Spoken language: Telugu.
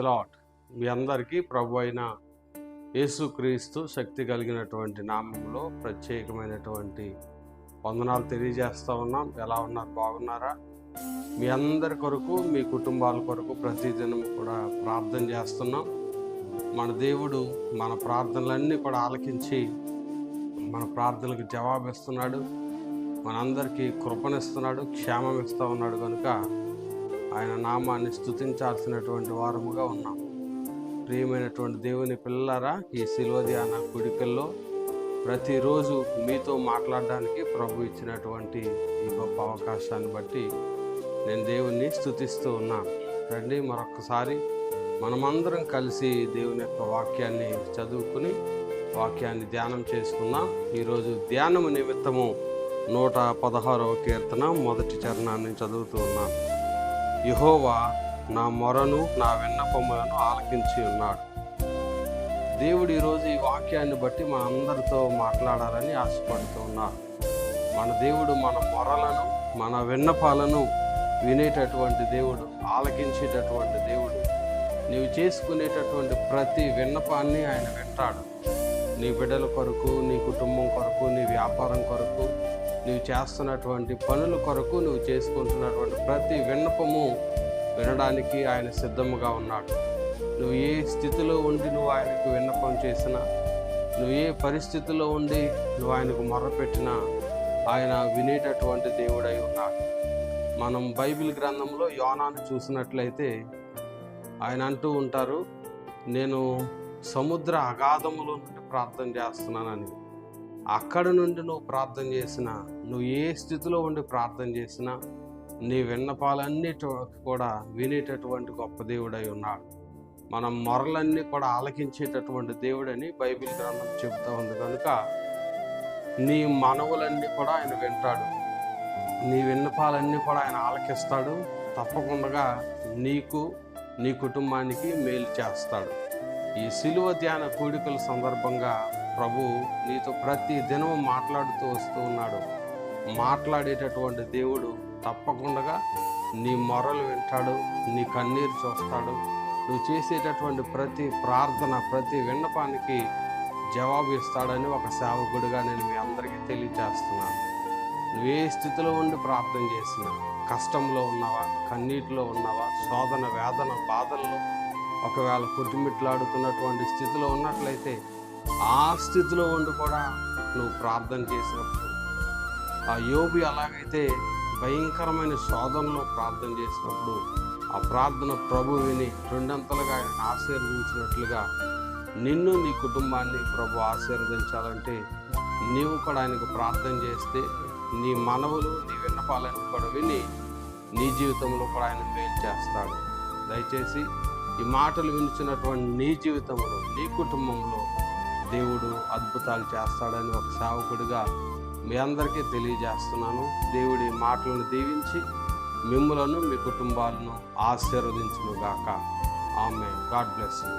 లాట్ మీ అందరికీ ప్రభు అయిన యేసుక్రీస్తు శక్తి కలిగినటువంటి నామంలో ప్రత్యేకమైనటువంటి వందనాలు తెలియజేస్తూ ఉన్నాం. ఎలా ఉన్నారు? బాగున్నారా? మీ అందరి కొరకు మీ కుటుంబాల కొరకు ప్రతిదినం కూడా ప్రార్థన చేస్తున్నాం. మన దేవుడు మన ప్రార్థనలన్నీ కూడా ఆలకించి మన ప్రార్థనలకు జవాబిస్తున్నాడు. మనందరికీ కృపణిస్తున్నాడు క్షేమం ఇస్తూ ఉన్నాడు కనుక ఆయన నామాన్ని స్థుతించాల్సినటువంటి వారముగా ఉన్నాం. ప్రియమైనటువంటి దేవుని పిల్లలారా ఈ శిల్వ ధ్యాన కుడికల్లో ప్రతిరోజు మీతో మాట్లాడడానికి ప్రభు ఇచ్చినటువంటి ఈ గొప్ప అవకాశాన్ని బట్టి నేను దేవుణ్ణి స్థుతిస్తూ ఉన్నాను. రండి మరొకసారి మనమందరం కలిసి దేవుని యొక్క వాక్యాన్ని చదువుకుని వాక్యాన్ని ధ్యానం చేసుకుందాం. ఈరోజు ధ్యానము నిమిత్తము నూట పదహారవ కీర్తన మొదటి చరణాన్ని చదువుతూ ఉన్నాను. యహోవా నా మొరను నా విన్నపములను ఆలకించి ఉన్నాడు. దేవుడు ఈరోజు ఈ వాక్యాన్ని బట్టి మన అందరితో మాట్లాడాలని ఆశపడుతూ ఉన్నారు. మన దేవుడు మన మొరలను మన విన్నపాలను వినేటటువంటి దేవుడు ఆలకించేటటువంటి దేవుడు. నీవు చేసుకునేటటువంటి ప్రతి విన్నపాన్ని ఆయన వింటాడు. నీ బిడ్డల కొరకు నీ కుటుంబం కొరకు నీ వ్యాపారం కొరకు నీవు చేస్తున్నటువంటి పనుల కొరకు నువ్వు చేసుకుంటున్నటువంటి ప్రతి విన్నపము వినడానికి ఆయన సిద్ధముగా ఉన్నాడు. నువ్వు ఏ స్థితిలో ఉండి నువ్వు ఆయనకు విన్నపం చేసినా నువ్వు ఏ పరిస్థితిలో ఉండి నువ్వు ఆయనకు మొరపెట్టినా ఆయన వినేటటువంటి దేవుడై ఉన్నాడు. మనం బైబిల్ గ్రంథంలో యోనాను చూసినట్లయితే ఆయన అంటూ ఉంటారు నేను సముద్ర అగాధములో నుండి ప్రార్థన చేస్తున్నానని. అక్కడ నుండి నువ్వు ప్రార్థన చేసినా నువ్వు ఏ స్థితిలో ఉండి ప్రార్థన చేసినా నీ విన్నపాలన్నిటి కూడా వినేటటువంటి గొప్ప దేవుడై ఉన్నాడు. మనం మొరలన్నీ కూడా ఆలకించేటటువంటి దేవుడని బైబిల్ గ్రంథం చెబుతూ ఉంది. కనుక నీ మనవులన్నీ కూడా ఆయన వింటాడు. నీ విన్నపాలన్నీ కూడా ఆయన ఆలకిస్తాడు. తప్పకుండా నీకు నీ కుటుంబానికి మేలు చేస్తాడు. ఈ శిలువ ధ్యాన కూడికల సందర్భంగా ప్రభు నీతో ప్రతి దినం మాట్లాడుతూ వస్తూ ఉన్నాడు. మాట్లాడేటటువంటి దేవుడు తప్పకుండా నీ మొరలు వింటాడు నీ కన్నీరు చూస్తాడు. నువ్వు చేసేటటువంటి ప్రతి ప్రార్థన ప్రతి విన్నపానికి జవాబు ఇస్తాడని ఒక సేవకుడిగా నేను మీ అందరికీ తెలియజేస్తున్నాను. నువ్వు ఏ స్థితిలో ఉండి ప్రార్థన చేసినా కష్టంలో ఉన్నావా కన్నీటిలో ఉన్నావా శోధన వేదన బాధల్లో ఒకవేళ కొట్టుమిట్లాడుతున్నటువంటి స్థితిలో ఉన్నట్లయితే ఆ స్థితిలో ఉండి కూడా నువ్వు ప్రార్థన చేసినప్పుడు ఆ యోబి అలాగైతే భయంకరమైన శోధనలో ప్రార్థన చేసినప్పుడు ఆ ప్రార్థన ప్రభు విని రెండంతలుగా ఆయన ఆశీర్వదించినట్లుగా నిన్ను నీ కుటుంబాన్ని ప్రభు ఆశీర్వదించాలంటే నీవు కూడా ఆయనకు ప్రార్థన చేస్తే నీ మనవులు నీ విన్నపాలను కూడా విని నీ జీవితంలో కూడా ఆయన మేలు చేస్తాడు. దయచేసి ఈ మాటలు వినిచినటువంటి నీ జీవితంలో నీ కుటుంబంలో దేవుడు అద్భుతాలు చేస్తాడని ఒక సేవకుడిగా మీ అందరికీ తెలియజేస్తున్నాను. దేవుడి మాటలను దీవించి మిమ్ములను మీ కుటుంబాలను ఆశీర్వదించునుగాక. ఆమె గాడ్ బ్లెస్ యూ.